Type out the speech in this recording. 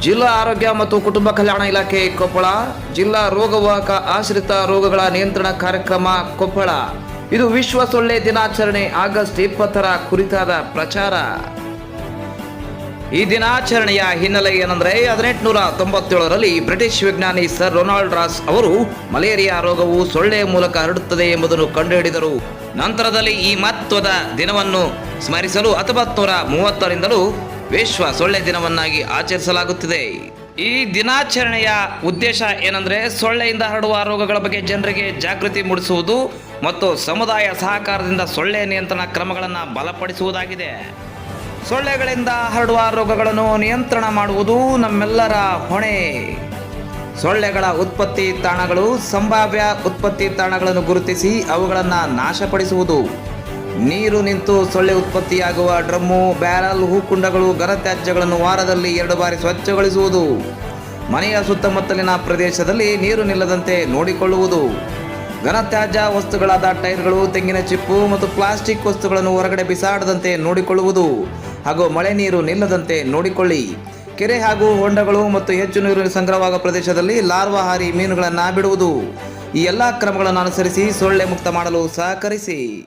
ಜಿಲ್ಲಾ ಆರೋಗ್ಯ ಮತ್ತು ಕುಟುಂಬ ಕಲ್ಯಾಣ ಇಲಾಖೆ ಕೊಪ್ಪಳ, ಜಿಲ್ಲಾ ರೋಗವಾಹಕ ಆಶ್ರಿತ ರೋಗಗಳ ನಿಯಂತ್ರಣ ಕಾರ್ಯಕ್ರಮ ಕೊಪ್ಪಳ. ಇದು ವಿಶ್ವ ಸೊಳ್ಳೆ ದಿನಾಚರಣೆ ಆಗಸ್ಟ್ ಇಪ್ಪತ್ತರ ಕುರಿತಾದ ಪ್ರಚಾರ. ಈ ದಿನಾಚರಣೆಯ ಹಿನ್ನೆಲೆ ಏನಂದ್ರೆ, ಹದಿನೆಂಟುನೂರ ತೊಂಬತ್ತೇಳರಲ್ಲಿ ಬ್ರಿಟಿಷ್ ವಿಜ್ಞಾನಿ ಸರ್ ರೊನಾಲ್ಡ್ ರಾಸ್ ಅವರು, ಮಲೇರಿಯಾ ರೋಗವು ಸೊಳ್ಳೆ ಮೂಲಕ ಹರಡುತ್ತದೆ ಎಂಬುದನ್ನು ಕಂಡುಹಿಡಿದರು. ನಂತರದಲ್ಲಿ ಈ ಮಹತ್ವದ ದಿನವನ್ನು ಸ್ಮರಿಸಲು ಹತ್ತೊಂಬತ್ತು ನೂರ ಮೂವತ್ತರಿಂದಲೂ ವಿಶ್ವ ಸೊಳ್ಳೆ ದಿನವನ್ನಾಗಿ ಆಚರಿಸಲಾಗುತ್ತಿದೆ. ಈ ದಿನಾಚರಣೆಯ ಉದ್ದೇಶ ಏನಂದ್ರೆ ಸೊಳ್ಳೆಯಿಂದ ಹರಡುವ ರೋಗಗಳ ಬಗ್ಗೆ ಜನರಿಗೆ ಜಾಗೃತಿ ಮೂಡಿಸುವುದು ಮತ್ತು ಸಮುದಾಯ ಸಹಕಾರದಿಂದ ಸೊಳ್ಳೆ ನಿಯಂತ್ರಣ ಕ್ರಮಗಳನ್ನು ಬಲಪಡಿಸುವುದಾಗಿದೆ. ಸೊಳ್ಳೆಗಳಿಂದ ಹರಡುವ ರೋಗಗಳನ್ನು ನಿಯಂತ್ರಣ ಮಾಡುವುದು ನಮ್ಮೆಲ್ಲರ ಹೊಣೆ. ಸೊಳ್ಳೆಗಳ ಉತ್ಪತ್ತಿ ತಾಣಗಳು, ಸಂಭಾವ್ಯ ಉತ್ಪತ್ತಿ ತಾಣಗಳನ್ನು ಗುರುತಿಸಿ ಅವುಗಳನ್ನು ನಾಶಪಡಿಸುವುದು. ನೀರು ನಿಂತು ಸೊಳ್ಳೆ ಉತ್ಪತ್ತಿಯಾಗುವ ಡ್ರಮ್ಮು, ಬ್ಯಾರಲ್, ಹೂಕುಂಡಗಳು ಘನತ್ಯಾಜ್ಯಗಳನ್ನು ವಾರದಲ್ಲಿ ಎರಡು ಬಾರಿ ಸ್ವಚ್ಛಗೊಳಿಸುವುದು. ಮನೆಯ ಸುತ್ತಮುತ್ತಲಿನ ಪ್ರದೇಶದಲ್ಲಿ ನೀರು ನಿಲ್ಲದಂತೆ ನೋಡಿಕೊಳ್ಳುವುದು. ಘನತ್ಯಾಜ್ಯ ವಸ್ತುಗಳಾದ ಟೈರ್ಗಳು, ತೆಂಗಿನ ಚಿಪ್ಪು ಮತ್ತು ಪ್ಲಾಸ್ಟಿಕ್ ವಸ್ತುಗಳನ್ನು ಹೊರಗಡೆ ಬಿಸಾಡದಂತೆ ನೋಡಿಕೊಳ್ಳುವುದು. ಹಾಗೂ ಮಳೆ ನೀರು ನಿಲ್ಲದಂತೆ ನೋಡಿಕೊಳ್ಳಿ. ಕೆರೆ ಹಾಗೂ ಹೊಂಡಗಳು ಮತ್ತು ಹೆಚ್ಚು ನೀರು ಸಂಗ್ರಹವಾಗುವ ಪ್ರದೇಶದಲ್ಲಿ ಲಾರ್ವಾಹಾರಿ ಮೀನುಗಳನ್ನು ಬಿಡುವುದು ಈ ಎಲ್ಲ ಕ್ರಮಗಳನ್ನು ಅನುಸರಿಸಿ ಸೊಳ್ಳೆ ಮುಕ್ತ ಮಾಡಲು ಸಹಕರಿಸಿ.